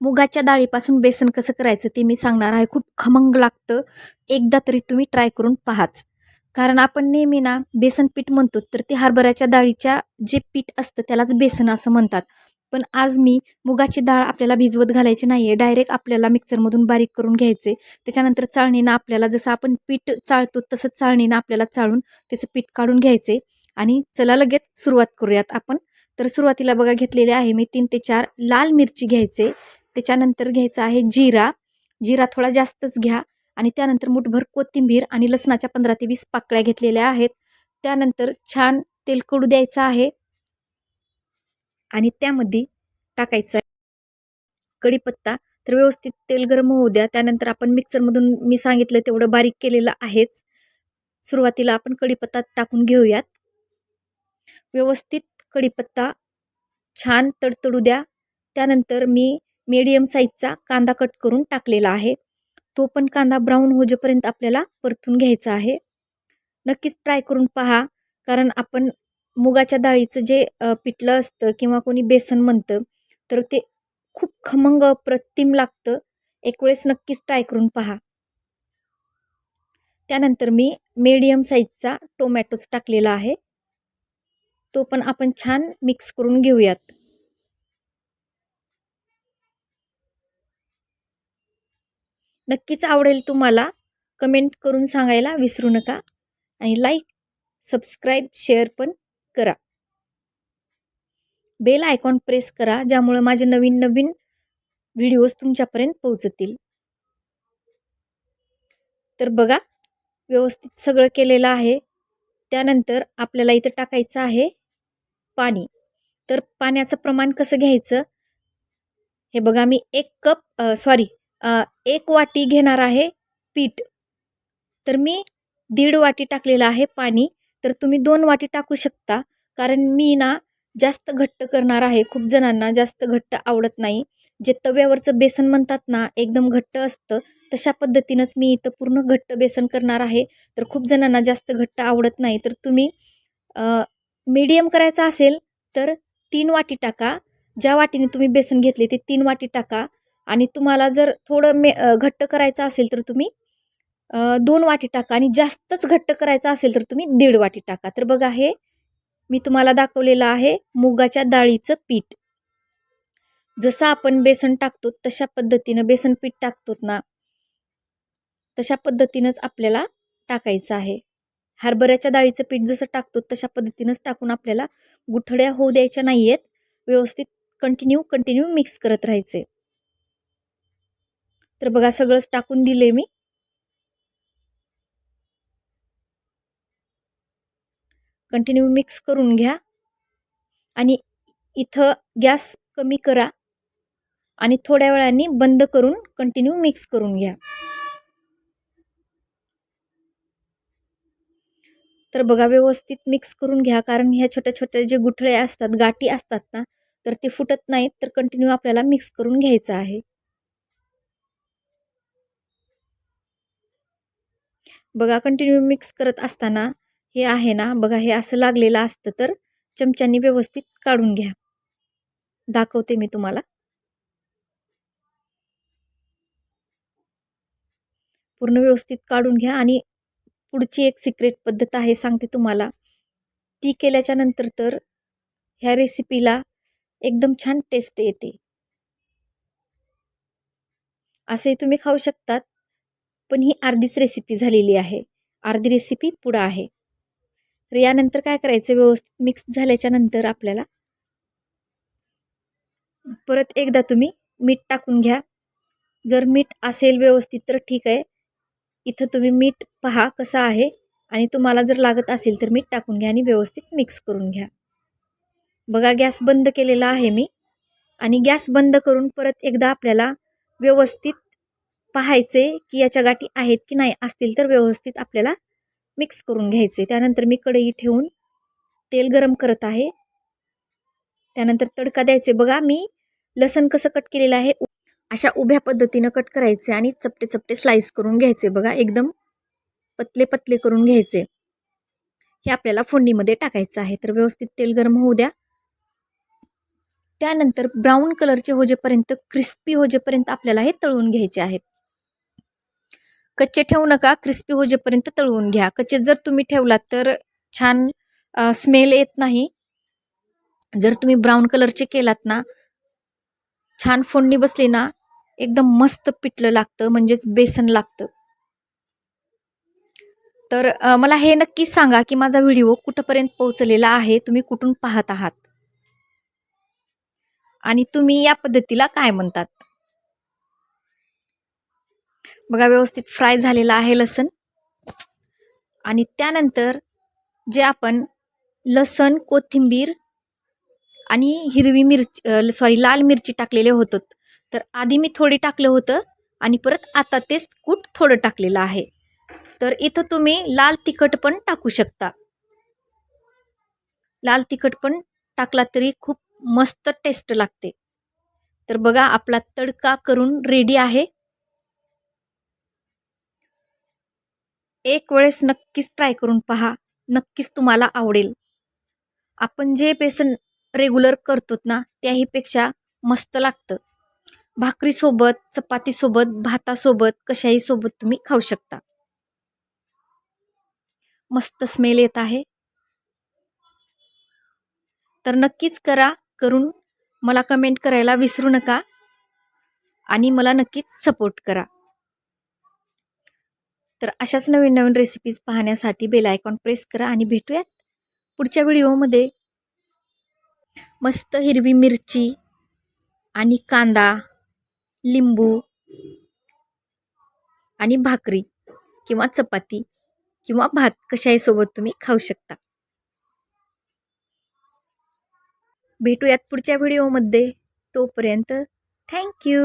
मुगाच्या डाळीपासून बेसन कसं करायचं ते मी सांगणार आहे. खूप खमंग लागतं. एकदा तरी तुम्ही ट्राय करून पाहाच. कारण आपण नेहमी ना बेसन पीठ म्हणतो तर ते हरभऱ्याच्या डाळीच्या जे पीठ असतं त्यालाच बेसन असं म्हणतात. पण आज मी मुगाची डाळ आपल्याला भिजवत घालायची नाही आहे डायरेक्ट आपल्याला मिक्सरमधून बारीक करून घ्यायचे. त्याच्यानंतर चाळणीनं आपल्याला जसं आपण पीठ चाळतो तसंच चाळणीनं आपल्याला चाळून त्याचं पीठ काढून घ्यायचे. आणि चला लगेच सुरुवात करूयात आपण. तर सुरुवातीला बघा घेतलेले आहे मी तीन ते चार लाल मिरची घ्यायचे. त्याच्यानंतर घ्यायचं आहे जिरा. जिरा थोडा जास्तच घ्या. आणि त्यानंतर मुठभर कोथिंबीर आणि लसणाच्या पंधरा ते वीस पाकळ्या घेतलेल्या आहेत. त्यानंतर छान तेल कडू द्यायचं आहे. आणि त्यामध्ये टाकायचं कढीपत्ता. तर व्यवस्थित तेल गरम होऊ द्या. त्यानंतर आपण मिक्सरमधून मी सांगितलं तेवढं बारीक केलेलं आहेच. सुरुवातीला आपण कढीपत्ता टाकून घेऊयात. व्यवस्थित कढीपत्ता छान तडतडू द्या. त्यानंतर मी मीडियम साईजचा कांदा कट करून टाकलेला आहे. तो पण कांदा ब्राऊन होजेपर्यंत आपल्याला परतून घ्यायचा आहे. नक्कीच ट्राय करून पहा कारण आपण मुगाच्या डाळीचं जे पिठलं असतं किंवा कोणी बेसन म्हणतं तर ते खूप खमंग प्रतिम लागतं. एक वेळेस नक्कीच ट्राय करून पहा. त्यानंतर मी मीडियम साईजचा टोमॅटोच टाकलेला आहे. तो पण आपण छान मिक्स करून घेऊयात. नक्कीच आवडेल तुम्हाला. कमेंट करून सांगायला विसरू नका आणि लाईक सबस्क्राईब शेअर पण करा. बेल आयकॉन प्रेस करा ज्यामुळं माझे नवीन नवीन व्हिडिओज तुमच्यापर्यंत पोहोचतील. तर बघा व्यवस्थित सगळं केलेलं आहे. त्यानंतर आपल्याला इथं टाकायचं आहे पाणी. तर पाण्याचं प्रमाण कसं घ्यायचं? हे बघा मी एक कप सॉरी एक वाटी घेणार आहे पीठ. तर मी दीड वाटी टाकलेलं आहे पाणी. तर तुम्ही दोन वाटी टाकू शकता. कारण मी ना जास्त घट्ट करणार आहे. खूप जणांना जास्त घट्ट आवडत नाही. जे तव्यावरचं बेसन म्हणतात ना एकदम घट्ट असतं तशा पद्धतीनंच मी इथं पूर्ण घट्ट बेसन करणार आहे. तर खूप जणांना जास्त घट्ट आवडत नाही. तर तुम्ही मीडियम करायचं असेल तर तीन वाटी टाका. ज्या वाटीने तुम्ही बेसन घेतले ते तीन वाटी टाका. आणि तुम्हाला जर थोडं मे घट्ट करायचं असेल तर तुम्ही दोन वाटी टाका आणि जास्तच घट्ट करायचं असेल तर तुम्ही दीड वाटी टाका. तर बघा हे मी तुम्हाला दाखवलेलं आहे मुगाच्या डाळीचं पीठ. जसं आपण बेसन टाकतो तशा पद्धतीनं बेसन पीठ टाकतो ना तशा पद्धतीनंच आपल्याला टाकायचं आहे. हरभऱ्याच्या डाळीचं पीठ जसं टाकतो तशा पद्धतीनंच टाकून आपल्याला गुठड्या होऊ द्यायच्या नाही आहेत व्यवस्थित कंटिन्यू कंटिन्यू मिक्स करत राहायचे. तर बघा सगळंच टाकून दिले मी. कंटिन्यू मिक्स करून घ्या. आणि इथं गॅस कमी करा. आणि थोड्या वेळाने बंद करून कंटिन्यू मिक्स करून घ्या. तर बघा व्यवस्थित मिक्स करून घ्या. कारण ह्या छोट्या छोट्या जे गुठळे असतात गाठी असतात ना तर ते फुटत नाहीत तर कंटिन्यू आपल्याला मिक्स करून घ्यायचं आहे. बघा कंटिन्यू मिक्स करत असताना हे आहे ना बघा हे असं लागलेलं असतं तर चमच्यानी व्यवस्थित काढून घ्या. दाखवते मी तुम्हाला. पूर्ण व्यवस्थित काढून घ्या आणि पुढची एक सिक्रेट पद्धत आहे सांगते तुम्हाला. ती केल्याच्यानंतर तर ह्या रेसिपीला एकदम छान टेस्ट येते. असे तुम्ही खाऊ शकतात. पण ही अर्धीच रेसिपी झालेली आहे. अर्धी रेसिपी पुढं आहे. तर यानंतर काय करायचं? व्यवस्थित मिक्स झाल्याच्यानंतर आपल्याला परत एकदा तुम्ही मीठ टाकून घ्या. जर मीठ असेल व्यवस्थित तर ठीक आहे. इथं तुम्ही मीठ पहा कसं आहे आणि तुम्हाला जर लागत असेल तर मीठ टाकून घ्या आणि व्यवस्थित मिक्स करून घ्या. बघा गॅस बंद केलेला आहे मी आणि गॅस बंद करून परत एकदा आपल्याला व्यवस्थित पाहायचे की याच्या गाठी आहेत की नाही असतील तर व्यवस्थित आपल्याला मिक्स करून घ्यायचे. त्यानंतर मी कढई ठेवून तेल गरम करत आहे. त्यानंतर तडका द्यायचे. बघा मी लसण कसं कट केलेलं आहे अशा उभ्या पद्धतीनं कट करायचे आणि चपटे चपटे स्लाईस करून घ्यायचे. बघा एकदम पतले पतले करून घ्यायचे. हे आपल्याला फोंडीमध्ये टाकायचं आहे. तर व्यवस्थित तेल गरम होऊ द्या. त्यानंतर ब्राऊन कलरचे होजेपर्यंत क्रिस्पी होजेपर्यंत आपल्याला हे तळून घ्यायचे आहेत. कच्चे ठेवू नका क्रिस्पी होजेपर्यंत तळवून घ्या. कच्चे जर तुम्ही ठेवलात तर छान स्मेल येत नाही. जर तुम्ही ब्राऊन कलरचे केलात ना छान फोडणी बसली ना एकदम मस्त पिठलं लागतं म्हणजेच बेसन लागतं. तर मला हे नक्की सांगा की माझा व्हिडिओ कुठंपर्यंत पोहोचलेला आहे तुम्ही कुठून पाहत आहात? आणि तुम्ही या पद्धतीला काय म्हणतात? बघा व्यवस्थित फ्राय झालेला आहे लसण. आणि त्यानंतर जे आपण लसण कोथिंबीर आणि हिरवी मिरची सॉरी लाल मिरची टाकलेले होतं. तर आधी मी थोडी टाकलं होतं आणि परत आता तेच कूट थोडं टाकलेलं आहे. तर इथं तुम्ही लाल तिखट पण टाकू शकता. लाल तिखट पण टाकला तरी खूप मस्त टेस्ट लागते. तर बघा आपला तडका करून रेडी आहे. एक वेळेस नक्कीच ट्राय करून पहा. नक्कीच तुम्हाला आवडेल. आपण जे बेसन रेग्युलर करतो ना त्याहीपेक्षा मस्त लागतं. भाकरीसोबत चपातीसोबत भातासोबत कशाही सोबत तुम्ही खाऊ शकता. मस्त स्मेल येत आहे. तर नक्कीच करा करून मला कमेंट करायला विसरू नका. आणि मला नक्कीच सपोर्ट करा. तर अशाच नवीन नवीन रेसिपीज पाहण्यासाठी बेल आयकॉन प्रेस करा आणि भेटूयात पुढच्या व्हिडिओमध्ये मस्त हिरवी मिरची आणि कांदा लिंबू आणि भाकरी किंवा चपाती किंवा भात कशाही सोबत तुम्ही खाऊ शकता. भेटूयात पुढच्या व्हिडिओमध्ये तोपर्यंत थँक्यू